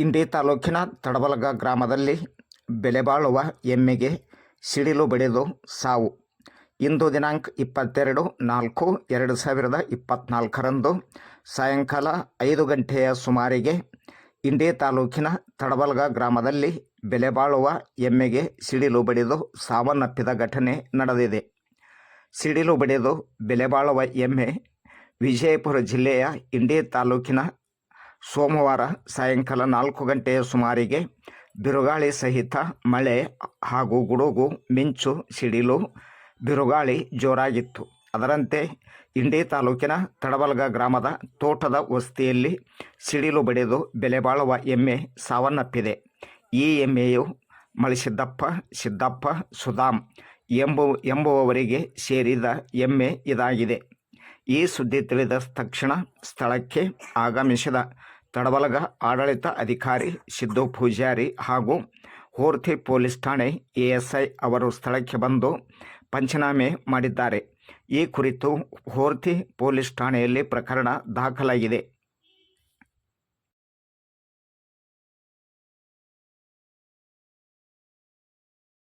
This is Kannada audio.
ಇಂಡಿ ತಾಲೂಕಿನ ತಡಬಲಗ ಗ್ರಾಮದಲ್ಲಿ ಬೆಲೆಬಾಳುವ ಎಮ್ಮೆಗೆ ಸಿಡಿಲು ಬಡಿದು ಸಾವು. ಇಂದು ದಿನಾಂಕ ಇಪ್ಪತ್ತೆರಡು ನಾಲ್ಕು ಎರಡು ಸಾವಿರದ ಇಪ್ಪತ್ತ್ನಾಲ್ಕರಂದು ಸಾಯಂಕಾಲ ಐದು ಗಂಟೆಯ ಸುಮಾರಿಗೆ ಇಂಡಿ ತಾಲೂಕಿನ ತಡಬಲಗ ಗ್ರಾಮದಲ್ಲಿ ಬೆಲೆಬಾಳುವ ಎಮ್ಮೆಗೆ ಸಿಡಿಲು ಬಡಿದು ಸಾವನ್ನಪ್ಪಿದ ಘಟನೆ ನಡೆದಿದೆ. ಸಿಡಿಲು ಬಡಿದು ಬೆಲೆಬಾಳುವ ಎಮ್ಮೆ ವಿಜಯಪುರ ಜಿಲ್ಲೆಯ ಇಂಡಿ ತಾಲೂಕಿನ ಸೋಮವಾರ ಸಾಯಂಕಾಲ ನಾಲ್ಕು ಗಂಟೆಯ ಸುಮಾರಿಗೆ ಬಿರುಗಾಳಿ ಸಹಿತ ಮಳೆ ಹಾಗೂ ಗುಡುಗು, ಮಿಂಚು, ಸಿಡಿಲು, ಬಿರುಗಾಳಿ ಜೋರಾಗಿತ್ತು. ಅದರಂತೆ ಇಂಡಿ ತಾಲೂಕಿನ ತಡಬಲ್ಗ ಗ್ರಾಮದ ತೋಟದ ವಸ್ತಿಯಲ್ಲಿ ಸಿಡಿಲು ಬಡಿದು ಬೆಲೆಬಾಳುವ ಎಮ್ಮೆ ಸಾವನ್ನಪ್ಪಿದೆ. ಈ ಎಮ್ಮೆಯು ಮಳಿಸಿದ್ದಪ್ಪ, ಸಿದ್ದಪ್ಪ, ಸುಧಾಮ್ ಎಂಬು, ಎಂಬುವವರಿಗೆ ಸೇರಿದ ಎಮ್ಮೆ ಇದಾಗಿದೆ. ಈ ಸುದ್ದಿ ತಿಳಿದ ತಕ್ಷಣ ಸ್ಥಳಕ್ಕೆ ಆಗಮಿಸಿದ ತಡವಲಗ ಆಡಳಿತ ಅಧಿಕಾರಿ ಸಿದ್ದು ಪೂಜಾರಿ ಹಾಗೂ ಹೋರ್ತಿ ಪೊಲೀಸ್ ಠಾಣೆ ಎಎಸ್ಐ ಅವರು ಸ್ಥಳಕ್ಕೆ ಬಂದು ಪಂಚನಾಮೆ ಮಾಡಿದ್ದಾರೆ. ಈ ಕುರಿತು ಹೋರ್ತಿ ಪೊಲೀಸ್ ಠಾಣೆಯಲ್ಲಿ ಪ್ರಕರಣ ದಾಖಲಾಗಿದೆ.